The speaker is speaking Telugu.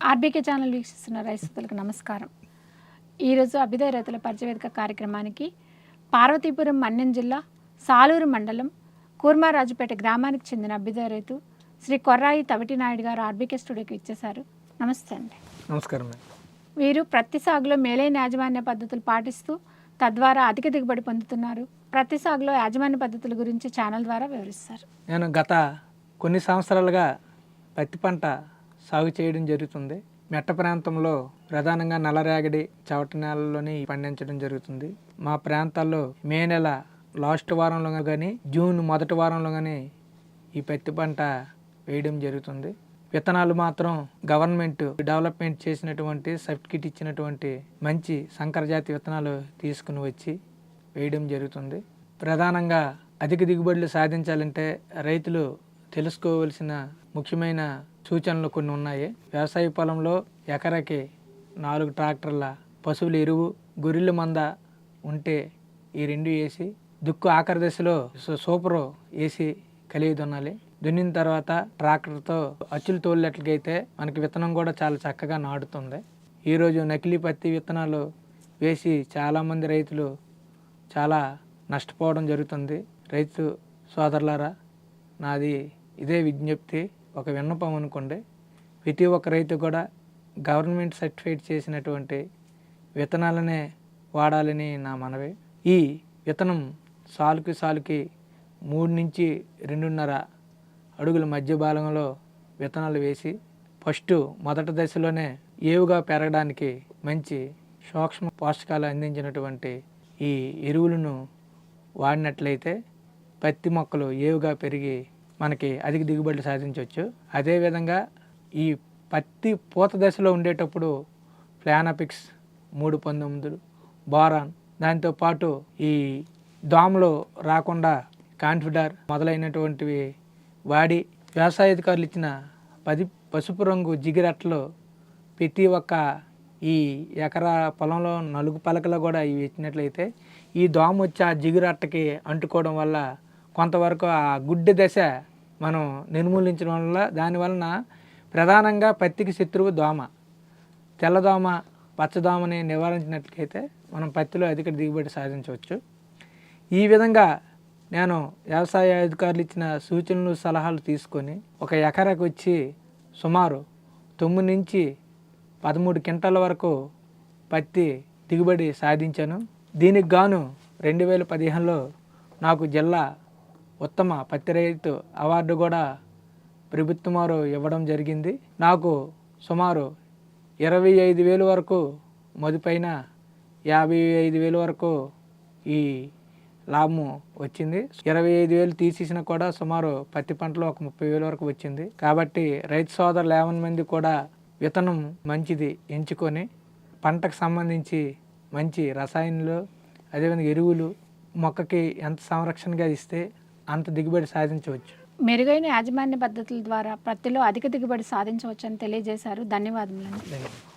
ఆర్బీకే ఛానల్ వీక్షిస్తున్న రైతులకు నమస్కారం. ఈరోజు అభ్యుదయ రైతుల పరిచయవేదిక కార్యక్రమానికి పార్వతీపురం మన్యం జిల్లా సాలూరు మండలం కూర్మారాజుపేట గ్రామానికి చెందిన అభ్యుదయ రైతు శ్రీ కొర్రాయి తవిటి నాయుడు గారు ఆర్బీకే స్టూడియోకి ఇచ్చేశారు నమస్తే అండి. నమస్కారం వీరు ప్రతి సాగులో మేలైన యాజమాన్య పద్ధతులు పాటిస్తూ తద్వారా అధిక దిగుబడి పొందుతున్నారు. ప్రతి సాగులో యాజమాన్య పద్ధతుల గురించి ఛానల్ ద్వారా వివరిస్తారు. నేను గత కొన్ని సంవత్సరాలుగా పత్తి పంట సాగు చేయడం జరుగుతుంది. మెట్ట ప్రాంతంలో ప్రధానంగా నల్లరేగడి చవట నేలలోని పండించడం జరుగుతుంది. మా ప్రాంతాల్లో మే నెల లాస్ట్ వారంలో కానీ జూన్ మొదటి వారంలో కానీ ఈ పత్తి పంట వేయడం జరుగుతుంది. విత్తనాలు మాత్రం గవర్నమెంట్ డెవలప్మెంట్ చేసినటువంటి సర్టిఫికేట్ ఇచ్చినటువంటి మంచి సంకరజాతి విత్తనాలు తీసుకుని వచ్చి వేయడం జరుగుతుంది. ప్రధానంగా అధిక దిగుబడులు సాధించాలంటే రైతులు తెలుసుకోవలసిన ముఖ్యమైన సూచనలు కొన్ని ఉన్నాయి. వ్యవసాయ పొలంలో ఎకరాకి నాలుగు ట్రాక్టర్ల పశువుల ఎరువు గొర్రెల మంద ఉంటే ఈ రెండు వేసి దుక్కు ఆఖరి దశలో సూపర్ సూపరు వేసి కలిగి దున్నాలి. దున్నిన తర్వాత ట్రాక్టర్తో అచ్చులు తోలినట్లయితే మనకి విత్తనం కూడా చాలా చక్కగా నాటుతుంది. ఈరోజు నకిలీ పత్తి విత్తనాలు వేసి చాలామంది రైతులు చాలా నష్టపోవడం జరుగుతుంది. రైతు సోదరులారా నాది ఇదే విజ్ఞప్తి. ఒక విన్నపం అనుకోండి. ప్రతి ఒక్క రైతు కూడా గవర్నమెంట్ సర్టిఫైడ్ చేసినటువంటి విత్తనాలనే వాడాలని నా మనవి. ఈ విత్తనం సాలుకి సాలుకి మూడు నుంచి రెండున్నర అడుగుల మధ్య భాగంలో విత్తనాలు వేసి ఫస్ట్ మొదటి దశలోనే ఏవుగా పెరగడానికి మంచి సూక్ష్మ పోషకాలు అందించినటువంటి ఈ ఎరువులను వాడినట్లయితే పత్తి మొక్కలు ఏవుగా పెరిగి మనకి అధిక దిగుబడులు సాధించవచ్చు. అదేవిధంగా ఈ పత్తి పూత దశలో ఉండేటప్పుడు ప్లానాపిక్స్ మూడు పంతొమ్మిదులు బారాన్ దాంతోపాటు ఈ దోమలు రాకుండా కాన్ఫిడర్ మొదలైనటువంటివి వాడి వ్యవసాయ అధికారులు ఇచ్చిన పది పసుపు రంగు జిగిరట్లు ప్రతి ఒక్క ఈ ఎకరా పొలంలో నలుగు పలకలో కూడా ఇవి ఇచ్చినట్లయితే ఈ దోమ వచ్చి ఆ జిగురట్టకి అంటుకోవడం వల్ల కొంతవరకు ఆ గుడ్డి దశ మనం నిర్మూలించడం వల్ల దానివలన ప్రధానంగా పత్తికి శత్రువు దోమ. తెల్లదోమ పచ్చదోమని నివారించినట్లయితే మనం పత్తిలో అధిక దిగుబడి సాధించవచ్చు. ఈ విధంగా నేను వ్యవసాయ అధికారులు ఇచ్చిన సూచనలు సలహాలు తీసుకొని ఒక ఎకరాకు వచ్చి సుమారు తొమ్మిది నుంచి పదమూడు క్వింటాల వరకు పత్తి దిగుబడి సాధించాను. దీనికి గాను రెండు వేల పదిహేనులో నాకు జిల్లా ఉత్తమ పత్తి రైతు అవార్డు కూడా ప్రభుత్వం వారు ఇవ్వడం జరిగింది. నాకు సుమారు ఇరవై ఐదు వేలు వరకు మదుపైన యాభై ఐదు వేలు వరకు ఈ లాభము వచ్చింది. ఇరవై ఐదు వేలు తీసేసిన కూడా సుమారు పత్తి పంటలో ఒక ముప్పై వేల వరకు వచ్చింది. కాబట్టి రైతు సోదరులు యావన్ మంది కూడా విత్తనం మంచిది ఎంచుకొని పంటకు సంబంధించి మంచి రసాయనాలు అదేవిధంగా ఎరువులు మొక్కకి ఎంత సంరక్షణగా ఇస్తే అంత దిగుబడి సాధించవచ్చు. మెరుగైన యాజమాన్య పద్ధతుల ద్వారా పత్తిలో అధిక దిగుబడి సాధించవచ్చని తెలియజేశారు. ధన్యవాదములండి. ధన్యవాదాలు